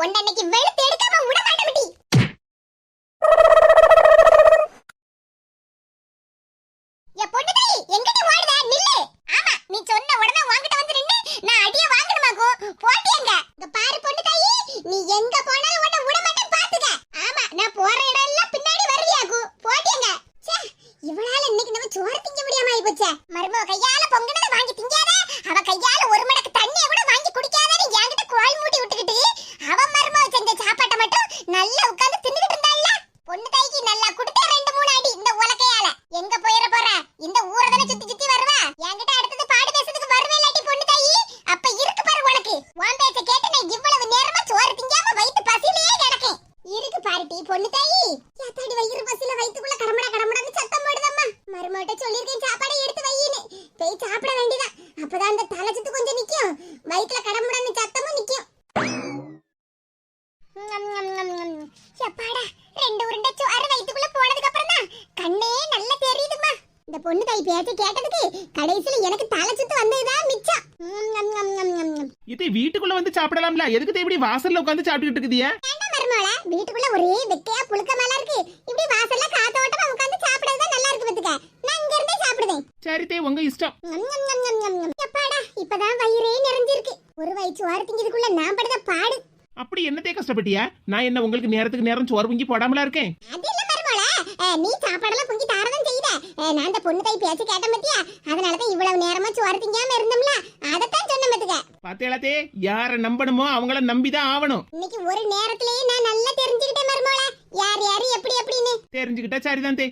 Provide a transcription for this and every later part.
உன்னை இன்னைக்கு வெளுத்து எடுக்காம விட மாட்டேன் என் பொண்ணு தாயி எங்கிட்ட ஓடுத நில்லு ஆமா நீ சொன்ன உடனே வாங்கிட்டு வந்து நின்னு நான் அடிய வாங்கணுமாக்கும் போட்டியங்க இங்க பாரு பொண்ணு தாயி நீ எங்க போனாலும் உன்னை விட மாட்டேன் பாத்துக்க ஆமா நான் போற இடம் எல்லாம் பின்னாடி வருவியாக்கும் போட்டியங்க ச்சே இவளால இன்னைக்கு நம்ம சோறு திங்க முடியாம ஆயி போச்சே மருமக கையால பொங்கினத வாங்கி திங்காத அவ கையால ஒரு மடக்கு தண்ணிய கூட வாங்கி குடிக்காதன்னு என்கிட்ட கோல் மூட்டி விட்டுக்கிட்டு அவ மருமக செஞ்ச சாப்பாட்டை மட்டும் நல்லா உட்கார்ந்து தின்னுகிட்டு இருந்தாள்ல பொண்ணு தாய்க்கு நல்லா கொடுத்த ரெண்டு மூணு அடி இந்த உலக்கையால எங்க போயிர போற இந்த ஊரை தானே சுத்தி சுத்தி வருவா என்கிட்ட அடுத்தது பாடு பேசுறதுக்கு வருவே இல்லாட்டி பொண்ணு தாயி அப்ப இருக்கு பாரு உனக்கு உன் பேச்ச கேட்டு நான் இவ்வளவு நேரமா சோறு திங்காம வயித்து பசியிலேயே கிடக்கேன் இருக்கு பாருட்டி பொண்ணு தாயி ஏத்தாடி வயிறு பசியில வயித்துக்குள்ள கடமடா கடமடான்னு சத்தம் போடுதம்மா மருமகிட்ட சொல்லியிருக்கேன் சாப்பாடை எடுத்து வையின்னு போய் சாப்பிட வேண்டியதான் அப்பதான் அந்த தலை சுத்து கொஞ்சம் நிக்கும் வயித்துல கடமடான்னு சத்தமும் நிக்கும் ஞம், ஞம், ஞம், ஞம். எப்பாடா ரெண்டு உருண்டை சோறு வயித்துக்குள்ள போனதுக்கு அப்புறம் தான் கண்ணே நல்லா தெரியுதுமா இந்த பொண்ணு தாய் பேச்ச கேட்டதுக்கு கடைசியில எனக்கு தலை சுத்து வந்ததுதான் மிச்சம் ஞம், ஞம், ஞம், ஞம், ஞம், ஞம். இது வீட்டுக்குள்ள வந்து சாப்பிடலாம்ல? எதுக்கு இப்படி வாசல்ல உட்காந்து சாப்பிட்டுக்கிட்டு இருக்குதியா? வீட்டுக்குள்ள ஒரே வெக்கையா புழுக்கமாலாம் இருக்கு. இப்படி வாசல்ல காத்தோட்டமா உட்கார்ந்து சாப்பிடுறது நல்லா இருக்கு பாத்துக்க. நான் இங்க இருந்தே சாப்பிடுவேன் சரி தே உங்க இஷ்டம். எப்பாடா இப்பதான் வயிறே நிறைஞ்சிருக்கு. ஒரு வயிற்று வார திங்கிறதுக்குள்ள நான் படுத பாடு. அப்படி என்னத்தே கஷ்டப்பட்டியா? நான் என்ன உங்களுக்கு நேரத்துக்கு நேரம் சோறு பொங்கி போடாமலா இருக்கேன்? மருமகள நீ சாப்பாடெல்லாம் பொங்கி தாரதான் செய்த. நான் அந்த பொண்ணு தாய் பேச்சு கேட்டேன் பத்தியா? அதனாலதான் இவ்வளவு நேரமா சோறு திங்காம இருந்தோம்ல. அதத்தான் சொன்ன பத்துக்க. பாத்தேலாத்தே யார நம்பணுமோ அவங்கள நம்பிதான் ஆவணும். இன்னைக்கு ஒரு நேரத்திலேயே நான் நல்லா தெரிஞ்சுக்கிட்டேன் மருமகள. யார் யாரு எப்படி எப்படின்னு? தெரிஞ்சுக்கிட்டா சரிதான் தே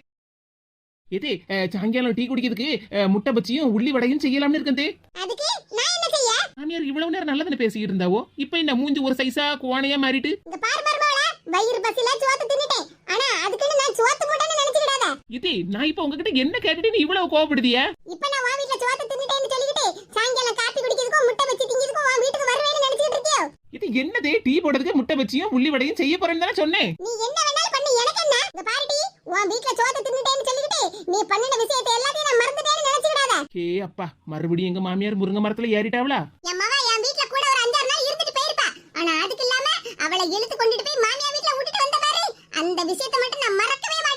அஹ், சாயங்காலம் டீ குடிக்கிறதுக்கு முட்டை பச்சியும் உள்ளி வடையும் செய்யலாம்னு இருக்கேன் தே. அதுக்கு நான் என்ன செய்ய? மாமியார் இவ்வளவு நேரம் நல்லதுன்னு பேசிக்கிட்டு இருந்தாவோ? இப்ப என்ன மூஞ்சி ஒரு சைஸா கோணையா மாறிட்டு? பாரு வயிறு பசில சோத்து தின்னுட்டேன். ஆனா அதுக்குன்னு நான் சோத்து மூட்டேன்னு நினைச்சுக்கிடாத. இது நான் இப்ப உங்ககிட்ட என்ன கேட்டுட்டு இவ்வளவு கோவப்படுதியா? இப்ப நான் உன் வீட்ல சோத்து தின்னுட்டேன்னு சொல்லிக்கிட்டு சாயங்காலம் காப்பி குடிக்கிறதுக்கும் முட்டை வச்சு திங்கிறதுக்கும் உன் வீட்டுக்கு வருவேன்னு நினைச்சிட்டு இருக்கியோ? இது என்னதே டீ போடுறதுக்கு முட்டை பச்சியும் உள்ளி வடையும் செய்ய போறேன்னு தானே சொன்னேன். நீ என்ன வேணாலும் பண்ணு எனக்கு என்ன? இந்த பாருடி உன் வீட்ல சோத்து நீ பண்ணின விஷயத்தை எல்லாத்தையும் நான் மறந்துட்டேன்னு நினைச்சுக்கிடாத. ஏ அப்பா மறுபடியும் எங்க மாமியார் முருங்கை மரத்துல ஏறிட்டாவளா? என் மவ என் வீட்ல கூட ஒரு அஞ்சாறு நாள் இருந்துட்டு போயிருப்பா. ஆனா அதுக்கு இல்லாம அவளை இழுத்து கொண்டுட்டு போய் மாமியா வீட்ல விட்டுட்டு வந்த பாரு அந்த விஷயத்தை மட்டும் நான் மறக்கவே மாட்டேன்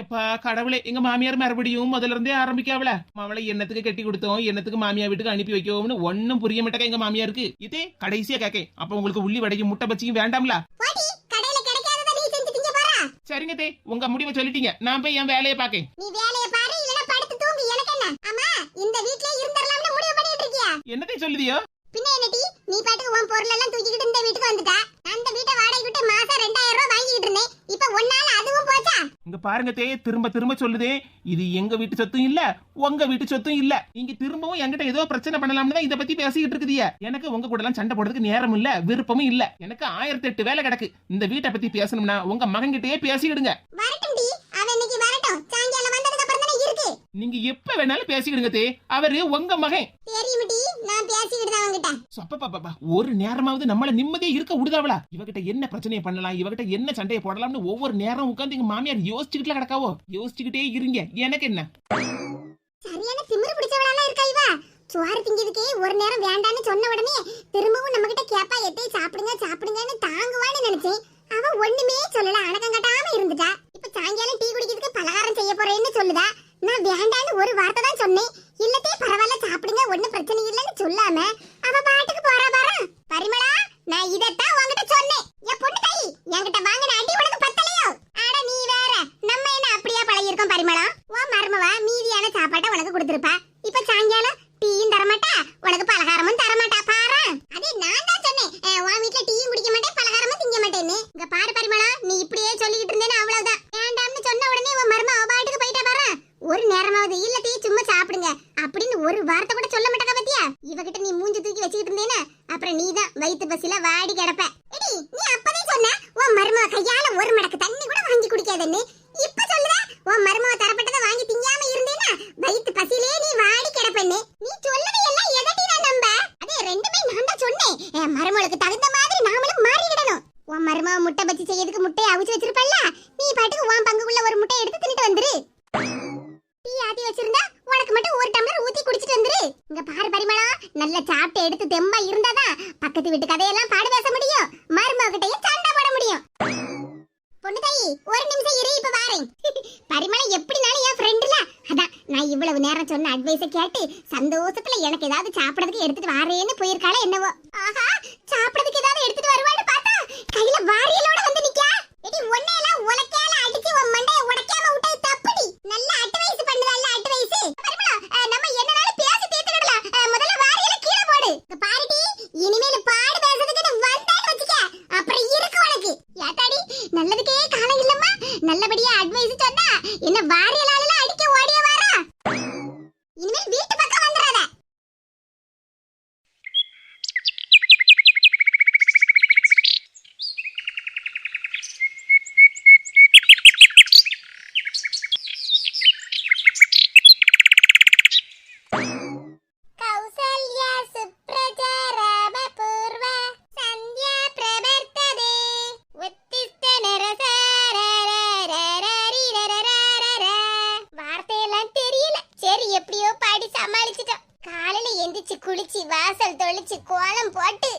எப்பா கடவுளே எங்க மாமியார் மறுபடியும் முதல்ல இருந்தே ஆரம்பிக்காவல அவளை என்னத்துக்கு கட்டி கொடுத்தோம் என்னத்துக்கு மாமியார் வீட்டுக்கு அனுப்பி வைக்கோம்னு ஒன்னும் புரிய மாட்டேங்க எங்க மாமியாருக்கு. இதே கடைசியா கேக்கேன். அப்ப உங்களுக்கு உள்ளி வடையும் முட்டை பச்சியும் வேண்டாம்ல? போடி கடையில கிடைக்காதத நீ செஞ்சு திங்க போறா சரிங்க தே உங்க முடிவை சொல்லிட்டீங்க. நான் போய் என் வேலையை பாக்கேன் நீ வேலைய பாரு இல்லனா படுத்து தூங்கு. எனக்கு என்ன? ஆமா இந்த வீட்லயே இருந்தறலாம்னு முடிவு பண்ணிட்டு இருக்கியா? என்னதே சொல்லுதியோ? பின்ன என்னடி நீ பாட்டுக்கு உன் பொருள் எல்லாம் தூக்கிக்கிட்டு இந்த வீட்டுக்கு வந்துட்டா நான் இந்த வீட்டை வாடகை விட்டு மாசம் ரெண்டாயிரம் ரூபாய் வாங்கிட்டு இருந்தேன் இப்ப ஒன்னால அதுவும் போச்சா இங்க பாருங்க தே திரும்ப திரும்ப சொல்லுதே. இது எங்க வீட்டு சொத்தும் இல்ல உங்க வீட்டு சொத்தும் இல்ல. நீங்க திரும்பவும் என்கிட்ட ஏதோ பிரச்சனை பண்ணலாம்னு தான் இத பத்தி பேசிக்கிட்டு இருக்குதிய. எனக்கு உங்க கூட எல்லாம் சண்டை போடுறதுக்கு நேரம் இல்ல விருப்பமும் இல்ல. எனக்கு ஆயிரத்தி எட்டு வேலை கிடக்கு. இந்த வீட்டை பத்தி பேசணும்னா உங்க பேசிக்கிடுங்க அப்புறம் தானே இருக்கு. நீங்க எப்ப வேணாலும் பேசிக்கிடுங்க தே. அவரு உங்க மகன். நான் பேசிக்கிட்டு தான் அவங்கிட்ட சொப்பப்பப்பா ஒரு நேரமாவது நம்மள நிம்மதியா இருக்க விடுதாவளா? இவகிட்ட என்ன பிரச்சனையை பண்ணலாம்? இவகிட்ட என்ன சண்டையை போடலாம்னு ஒவ்வொரு நேரம் உட்கார்ந்து எங்க மாமியார் யோசிச்சுக்கிட்டுல கிடக்காவோ? யோசிச்சுக்கிட்டே இருங்க. எனக்கு என்ன? சரியான திமிரு பிடிச்சவளாலாம் இருக்கா இவ? சோறு திங்கிறதுக்கே ஒரு நேரம் வேண்டான்னு சொன்ன உடனே திரும்பவும் நம்ம கிட்ட கேப்பா எட்டை சாப்பிடுங்க சாப்பிடுங்கன்னு தாங்குவான்னு நினைச்சேன். அவ ஒண்ணுமே சொல்லல. அணக்கம் கட்டாம இருந்துட்டா. இப்ப சாயங்காலம் டீ குடிக்கிறதுக்கு பலகாரம் செய்ய போறேன்னு சொல்லுதா? நான் வேண்டான்னு ஒரு வார்த்தை தான் சொன்னேன். பரவாயில்ல சாப்பிடுங்க ஒண்ணும் பிரச்சனை இல்லைன்னு சொல்லாம அவ பாட்டுக்கு போறா பாரு. பரிமளா நான் இதத்தான் உன்கிட்ட சொன்னேன். என் பொண்ணு கை என்கிட்ட வாங்கின அடி உனக்கு பத்தலையோ? அட நீ வேற. நம்ம என்ன அப்படியே பழகிருக்கோம் பரிமளா? உன் மருமவா மீதியான சாப்பாட்டை உனக்கு கொடுத்திருப்பா இப்ப சாயங்காலம் டீயும் தரமாட்டா உனக்கு பலகாரமும் தரமாட்டா பாரு அதே நான் தான் சொன்னேன் அஹ், உன் வீட்ல டீயும் குடிக்க மாட்டேன் பலகாரமும் திங்க மாட்டேன்னு இங்க பாரு பரிமளா நீ இப்படியே சொல்லிக்கிட்டு இருந்தேன்னு அவ்வளவுதான் வேண்டாம்னு சொன்ன உடனே உன் மரும அவ பாட்டுக்கு போயிட்டா பாரு ஒரு நேரமாவது இல்ல டீ சும்மா சாப்பிடுங்க அப்படின்னு ஒரு வார்த்தை கூட சொல்ல மாட்டா பத்தியா இவகிட்ட நீ மூஞ்சி தூக்கி வச்சுக்கிட்டு இருந்தேனா அப்புறம் நீ தான் வயித்து பசில வாடி கிடப்ப எடி நீ அப்பவே சொன்ன உன் மருமக கையால ஒரு மடக்கு தண்ணி கூட வாங்கி குடிக்காதன்னு இப்ப சொல்லுற உன் மருமக தரப்பட்டதை வாங்கி திங்காம இருந்தேனா வயித்து பசியிலே நீ வாடி கிடப்பன்னு நீ சொல்லதை எல்லாம் எதட்டி நான் நம்ப அதே ரெண்டுமே நான் தான் சொன்னேன் என் மருமகளுக்கு தகுந்த மாதிரி நாமளும் மாறிடணும் உன் மருமக முட்டை பச்சி செய்யறதுக்கு முட்டையை அவிச்சு வச்சிருப்பல்ல? நீ பாட்டுக்கு உன் பங்குக்குள்ள ஒரு முட்டை எடுத்து தின்னுட்டு வந்துரு. டீ ஆத்தி வச்சிருந்தா உனக்கு மட்டும் ஒரு டம்ளர் ஊத்தி குடிச்சிட்டு வந்துரு. இங்க பாரு பரிமளா நல்ல சாப்பிட்டு எடுத்து தெம்பா இருந்தாதான் பக்கத்து வீட்டு கதையெல்லாம் பாடு பேச முடியும். பொண்ணு தாயி ஒரு நிமிஷம் இரு இப்ப வாரேன். பரிமளம் எப்படினாலும் என் ஃப்ரெண்டுல அதான் நான் இவ்வளவு நேரம் சொன்ன அட்வைஸ கேட்டு சந்தோஷத்துல எனக்கு ஏதாவது சாப்பிடறதுக்கு எடுத்துட்டு வாரேன்னு போயிருக்காளே என்னவோ. ஆஹா சாப்பிடறதுக்கு ஏதாவது எடுத்துட்டு வருவான்னு பார்த்தா கையில வாரியலோட வந்து நிக்கா எடி ஒன்னையெல்லாம் உலக்கையால அடிச்சு உன் மண்டைய உடைக்காம விட்டது தப்புடி நல்ல அட்வைஸ் பண்ணுதல்ல அட்வைஸ் பரிமளம் அஹ், நம்ம என்னனாலும் பேசி தீர்த்துக்கிடலாம் அஹ், முதல்ல வாரியல கீழே போடு இங்க பாருடி இனிமேல் பாடு பேசுறதுக்கு நீ வந்தான்னு வச்சுக்க அப்புறம் இருக்கு உனக்கு ஏத்தாடி நல்லதுக்கே காலம் இல்லம்மா நல்லபடியா அட்வைஸ் சொன்னா என்ன வாரியலால குளிச்சு வாசல் தொளிச்சு கோலம் போட்டு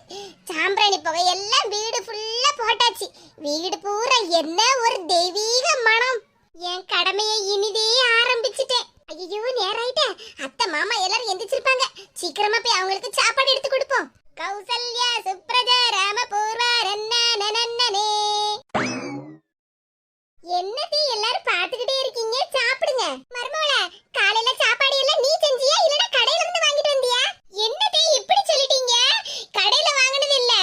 சாம்பிராணி புகை எல்லாம் வீடு ஃபுல்லா போட்டாச்சு. வீடு பூரா என்ன ஒரு தெய்வீக மனம். என் கடமையை இனிதே ஆரம்பிச்சிட்டேன். ஐயோ நேராயிட்டேன் அத்தை மாமா எல்லாரும் எந்திரிச்சிருப்பாங்க. சீக்கிரமா போய் அவங்களுக்கு சாப்பாடு எடுத்து கொடுப்போம். கௌசல்யா சுப்ரஜா ராமபூர்வா ரன்னனனனனே என்னது எல்லாரும் பாத்துக்கிட்டே இருக்கீங்க சாப்பிடுங்க மருமவள காலையில சாப்பாடு எல்லாம் நீ செஞ்சியா இல்லனா கடையில இருந்து வாங்கிட்டு வந்தியா என்னது இப்படி சொல்லிட்டீங்க கடையில வாங்குனது இல்ல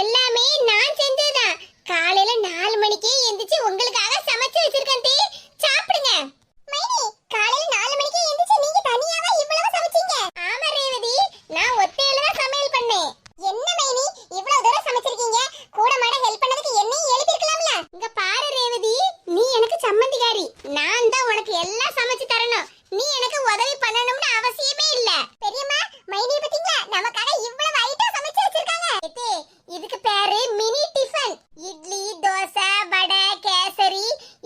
எல்லாமே நான் செஞ்சதுதான் காலையில நாலு மணிக்கே எந்திரிச்சு உங்களுக்காக சமைச்சு வச்சிருக்கேன் தே சாப்பிடுங்க மைனி காலையில நாலு மணிக்கே எந்திரிச்சு நீங்க தனியாவா இவ்வளவு சமைச்சீங்க ஆமா ரேவதி நான் ஒத்தையில தான் சமையல் பண்ணேன் என்ன மைனி இவ்வளவு தூரம் சமைச்சிருக்கீங்க கூட மாட ஹெல்ப் பண்ணதுக்கு என்னையும் எழுப்பிருக்கலாம்ல இங்க பாரு ரேவதி நீ எனக்கு சம்மந்திகாரி நான் தான் உனக்கு எல்லாம் சமைச்சு தரணும் நீ எனக்கு உதவி பண்ணணும்னு அவசியமே இல்ல பெரியம்மா மைனி பாத்தீங்களா நமக்காக இவ்வளவு ஐட்டம் சமைச்சு வச்சிருக்காங்க எத்தே இதுக்கு பேரு மினி டிஃபன் இட்லி தோசை வடை கேசரி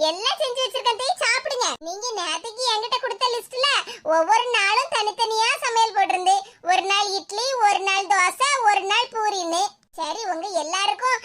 எல்லாம் செஞ்சு வச்சிருக்கேன் தே சாப்பிடுங்க நீங்க நேத்துக்கு என்கிட்ட கொடுத்த லிஸ்ட்ல ஒவ்வொரு நாளும் தனித்தனியா சமையல் போட்டிருந்து ஒரு நாள் இட்லி ஒரு நாள் தோசை ஒரு நாள் பூரின்னு. சரி உங்க எல்லாருக்கும்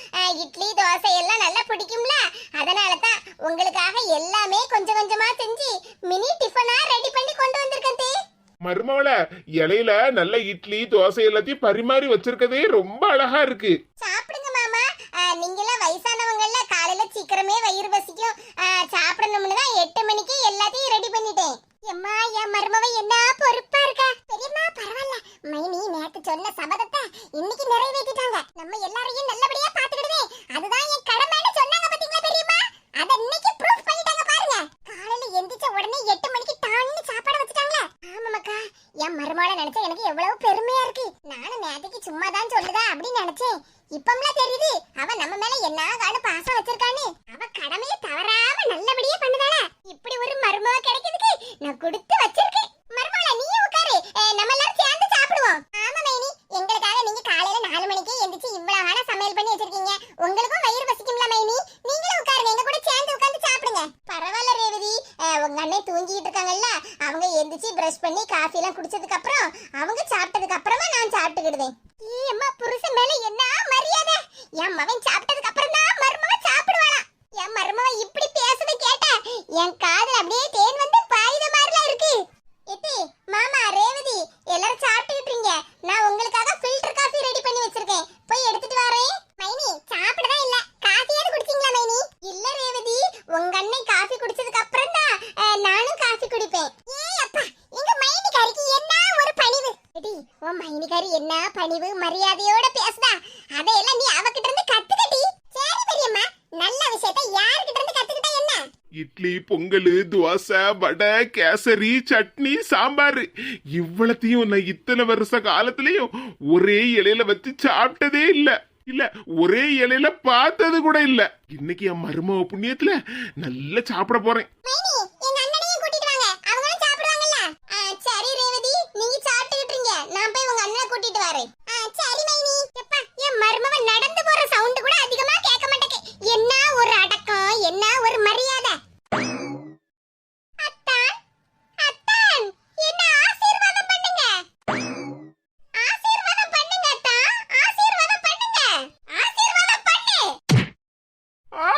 இட்லி தோசை எல்லாம் நல்லா பிடிக்கும்ல? அதனால தான் உங்களுக்காக எல்லாமே கொஞ்சம் கொஞ்சமா செஞ்சு மினி டிஃபனா ரெடி பண்ணி கொண்டு வந்திருக்கேன் மருமவள இலையில நல்ல இட்லி தோசை எல்லாத்தையும் பரிமாறி வச்சிருக்கதே ரொம்ப அழகா இருக்கு சாப்பிடுங்க மாமா அஹ், நீங்களாம் வயசானவங்கல்ல காலையில சீக்கிரமே வயிறு பசிக்கும் அஹ், சாப்பிடணும்னு தான் எட்டு மணிக்கு எல்லாத்தையும் ரெடி பண்ணிட்டேன் எம்மா என் மருமவ என்ன பொறுப்பா இருக்கா பெரியம்மா பரவாயில்ல மைனி நேத்து சொன்ன சபதத்தை இன்னைக்கு நிறைவேற்றிட்டாங்க நம்ம எல்லாரையும் நல்லபடியா பாத்துக்கிடுவே அதுதான் என் கடமைன்னு சொன்னாங்க பாத்தீங்களா பெரியம்மா அத இன்னைக்கு ப்ரூஃப் பண்ணிட்டாங்க பாருங்க காலையில எந்திரிச்ச உடனே எட்டு மணிக்கு டான்னு சாப்பாடு வச்சுட்டாங்களே ஆமாமாக்கா என் மருமகளை நினைச்சா எனக்கு எவ்வளவு பெருமையா இருக்கு. நானும் நேத்துக்கு சும்மா தான் சொல்லுதா அப்படின்னு நினைச்சேன். இப்பம்லாம் தெரியுது அவ நம்ம மேல என்ன காணு பாசம் வச்சிருக்கான்னு. அவ கடமையை தவறாம நல்லபடியா பண்ணுதால இப்படி ஒரு மருமக கிடைக்கிறதுக்கு நான் கொடுத்து வச்சிருக்கேன். மருமகள நீ உட்காரு. நம்ம எல்லாரும் சேர்ந்து சாப்பிடுவோம். ஆமா மேனி. எங்களுக்காக நீங்க காலையில நாலு மணிக்கே எந்திரிச்சு இவ்வளவு ஆனா சமையல் பண்ணி வச்சிருக்கீங்க. உங்களுக்கும் வயிறு பசிக்கும்ல மைனி. நீங்களும் உட்காருங்க. எங்க கூட சேர்ந்து உட்காந்து சாப்பிடுங்க. பரவாயில்ல ரேவதி. உங்க அண்ணன் தூங்கிட்டு இருக்காங்கல்ல அவங்க எந்திரிச்சு பிரஷ் பண்ணி காஃபி எல்லாம் குடிச்சதுக்கு அப்புறம் அவங்க சாப்பிட்டதுக்கு அப்புறமா நான் சாப்பிட்டுக்கிடுவேன். ஏம்மா புருஷன் மேல என்ன மரியாதை? என் மகன் சாப்பிட்டதுக்கு அப்புறம் தான் மருமக சாப்பிடுவாளாம் என் மருமக இப்படி பேசுறத கேட்ட என் காதுல அப்படியே தேன் வந்து பாயுத மாதிரிலாம் இருக்கு எத்தி மாமா ரேவதி எல்லாரும் சாப்பிட்டுக்கிட்டீங்க நான் உங்களுக்காக ஃபில்டர் காஃபி ரெடி பண்ணி வச்சிருக்கேன் போய் எடுத்துட்டு வரேன் மைனி சாப்பிடதா இல்ல காஃபியாவது குடிச்சீங்களா மைனி இல்ல ரேவதி உங்க அண்ணன் காஃபி குடிச்சதுக்கு அப்புறம் தான் அஹ், நானும் காஃபி குடிப்பேன் ஏய் அப்பா எங்க மைனிகாரிக்கு என்ன ஒரு பணிவு எடி மைனிகாரி என்ன பணிவு மரியாதையோட பேசுதா? அதையெல்லாம் நீ அவகிட்ட இருந்து கத்துக்கடி. சரி பெரியம்மா நல்ல விஷயத்தை யார்கிட்ட இருந்து கத்துக்கிட்டா என்ன? இட்லி பொங்கல் தோசை வடை கேசரி சட்னி சாம்பார். இவ்வளத்தையும் நான் இத்தனை வருஷ காலத்திலயும் ஒரே இலையில வச்சு சாப்பிட்டதே இல்ல. இல்ல ஒரே இலையில பார்த்தது கூட இல்ல. இன்னைக்கு என் மருமக புண்ணியத்துல நல்லா சாப்பிட போறேன். எங்க அண்ணனையும் கூட்டிட்டு வாங்க அவங்களும் சாப்பிடுவாங்கல்ல ஆ, சரி ரேவதி நீங்க சாப்பிட்டுக்கிட்டு இருங்க நான் போய் உங்க அண்ணனை கூட்டிட்டு வரேன் ஆ, சரி மைனி எப்பா என் மருமவ நடந்து போற சவுண்ட் கூட அதிகமா கேட்க மாட்டேங்க என்ன ஒரு அடக்கம் என்ன ஒரு மரியாதை? அத்தான் அத்தான் என்ன ஆசீர்வாதம் பண்ணுங்க? ஆசீர்வாதம் பண்ணுங்க அத்தான் ஆசீர்வாதம் பண்ணுங்க. ஆசீர்வாதம் பண்ணு. ஆ,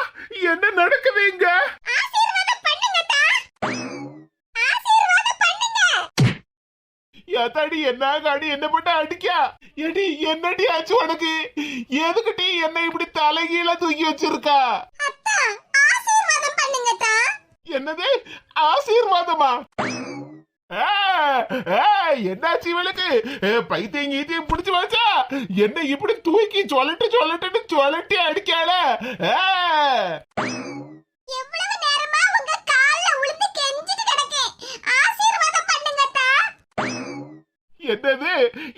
என்ன நடக்குது எங்க ஆசீர்வாதம் பண்ணுங்கத்தா ஆசீர்வாதம் பண்ணுங்க. ஏத்தாடி என்ன காடி என்ன போட்டு அடிக்கா ஏடி என்னடி ஆச்சு உனக்கு? எதுக்குடி என்ன இப்படி தலைகீழ தூக்கி வச்சிருக்கா? என்னது? ஆசீர்வாதமா? என்னாச்சு இவளுக்கு? பைத்தியம் கீத்தியம் பிடிச்சு வச்சா என்ன இப்படி தூக்கி சொல்லட்டு சொல்லட்டுன்னு சொல்லட்டி அடிக்காள ஆ, எவ்வளவு நேரமா உங்க கால்ல விழுந்து கெஞ்சிட்டு கிடக்கேன் ஆசீர்வாதம் பண்ணுங்கத்தா என்னது?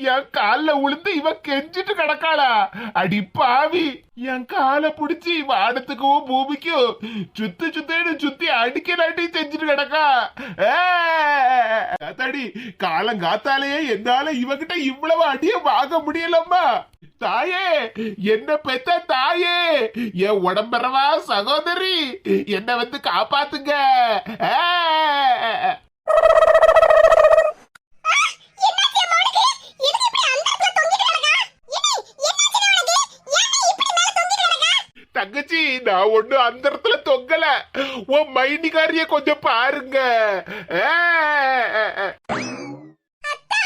என் கால்ல உளுந்து இவ கெஞ்சிட்டு கிடக்காளா? அடி பாவி. என் காலை புடிச்சு வானத்துக்கும் பூமிக்கும் சுத்து சுத்தேன்னு சுத்தி அடிக்கலாட்டி செஞ்சுட்டு கிடக்கா. காத்தாடி காலம் காத்தாலேயே என்னால இவகிட்ட இவ்வளவு அடிய வாங்க முடியலம்மா. தாயே என்ன பெத்த தாயே? என் உடம்பரவா சகோதரி என்ன வந்து காப்பாத்துங்க ஆ. என்னாச்சு அம்மா உனக்கு எதுக்கு இப்படி அந்த இடத்துல தொங்கிட்டு கிடக்கா இனி என்னாச்சு உனக்கு ஏன் இப்படி மேல தொங்கிட்டு கிடக்கா தங்கச்சி நான் ஒண்ணு அந்த இடத்துல தொங்கல. உன் மைனிகாரிய கொஞ்சம் பாருங்க ஆ, ஆ, ஆ. அத்தா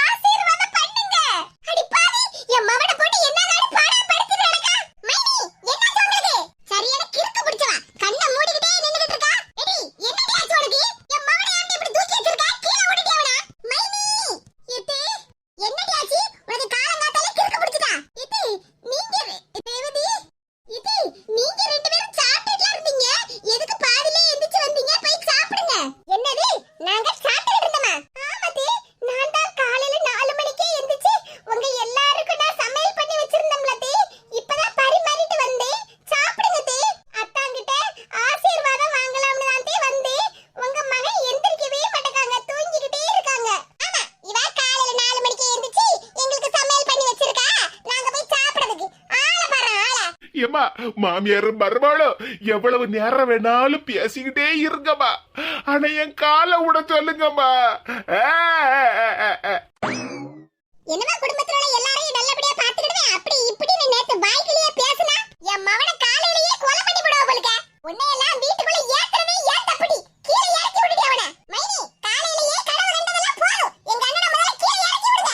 ஆசீர்வாதம் பண்ணுங்க அடி பாவி என் மவன போட்டு என்னதான் பாடா படுத்துட்டு கிடக்கா மைனி என்ன சொல்றது சரியான கிறுக்கு பிடிச்சவா கண்ணை மூடிக்கிட்டே நின்னுட்டு இருக்கா எடி என்னடி ஆச்சு உனக்கு என் மவனை ஏன் இப்படி தூக்கி வச்சிருக்கா கீழே ஓடிட்டே அவனா மைனி எத்தே என்னடி ஆச்சு உனக்கு காலங்காத்தாலே கிறுக்கு பிடிச்சதா எத்தே நீங்க தேவதி எத்தே நீங்க ரெண்டு பேரும் சாப்பிட்டுல இருந்தீங்க எதுக்கு பாதியிலே எந்திரிச்சு வந்தீங்க போய் சாப்பிடுங்க என்னது நாங்க சாப்பிட்டு இருந்தோமா ஆமாத்தி நான் தான் காலையில நாலு மணிக்கே எந்திரிச்சு உங்க எல்லாருக்கும் நான் சமையல் பண்ணி வச்சிருந்தோம்ல தே இப்பதான் பரிமாறிட்டு வந்தேன் சாப்பிடுங்க தே அத்தாங்கிட்ட ஆசீர்வாதம் வாங்கலாம்னு தான் தே வந்தேன் உங்க மகன் எந்திரிக்கவே மாட்டேங்காங்க தூங்கிக்கிட்டே இருக்காங்க ஆமா இவ காலையில நாலு மணிக்கு எந்திரிச்சு எங்களுக்கு சமையல் பண்ணி வச்சிருக்கா நாங்க போய் சாப்பிடுறதுக்கு ஆள பாரு ஆள ஏம்மா மாமியாரும் மருமகளும் எவ்வளவு நேரம் வேணாலும் பேசிக்கிட்டே இருங்கம்மா. ஆனா என் காலை விட சொல்லுங்கம்மா ஆ, ஆ, ஆ, ஆ. என்னமா குடும்பத்துல உள்ள எல்லாரையும் நல்லபடியா பாத்துக்கிடுவேன் அப்படி இப்படி நீ நேத்து வாய்க்கிலேயே பேசுனா என் மவன காலையிலேயே கொலை பண்ணி விடுவா போலுக்க உன்னை எல்லாம் வீட்டுக்குள்ள ஏத்துறதே ஏன் தப்புடி கீழே இறக்கி விட்டுட்டு அவன மைனி காலையிலேயே கனவு கண்டதெல்லாம் போதும் எங்க அண்ணனை முதல்ல கீழே இறக்கி விடுங்க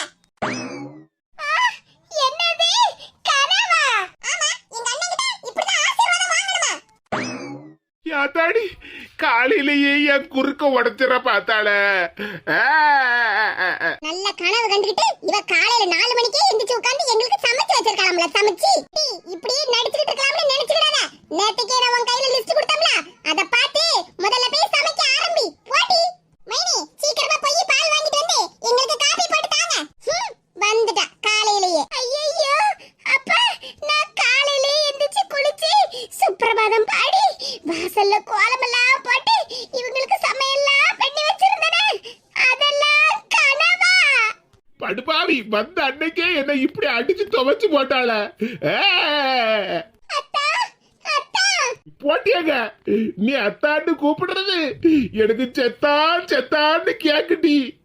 ஆ, என்னது கனவா ஆமா எங்க அண்ணன் கிட்ட இப்படிதான் ஆசீர்வாதம் வாங்கணுமா யாத்தாடி காலையிலேயே என் குறுக்க உடைச்சிட பார்த்தாள. நல்ல கனவு கண்டுகிட்டு இவ காலையில நாலு மணிக்கே எந்திரிச்சு உட்காந்து எங்களுக்கு சமைச்சு வச்சிருக்காளாம்ல சமைச்சு. இப்படியே நடிச்சுக்கிட்டு இருக்கலாம்னு நினைச்சுக்கிடாத. நேத்துக்கே நான் உன் கையில லிஸ்ட் கொடுத்தோம்ல அத பார்த்து முதல்ல போய் சமைக்க ஆரம்பி. போட்டி மைனி சீக்கிரமா போய் பால் வாங்கிட்டு வந்து எங்களுக்கு காபி போட்டு தாங்க. ஹம், வந்துட்டா காலையிலேயே. ஐயோ அப்பா நான் காலையிலேயே எந்திரிச்சு குளிச்சு சுப்பிரபாதம் பாடி வாசல்ல கோலமெல்லாம் போட்டு இவங்களுக்கு சமையல்லாம் பண்ணி வச்சிருந்தனே அதெல்லாம் கனவா படுபாவி வந்த அன்னைக்கே என்ன இப்படி அடிச்சு துவைச்சு போட்டாள. போட்டியாங்க. நீ அத்தான்னு கூப்பிடுறது எனக்கு செத்தான் செத்தான்னு கேக்குடி.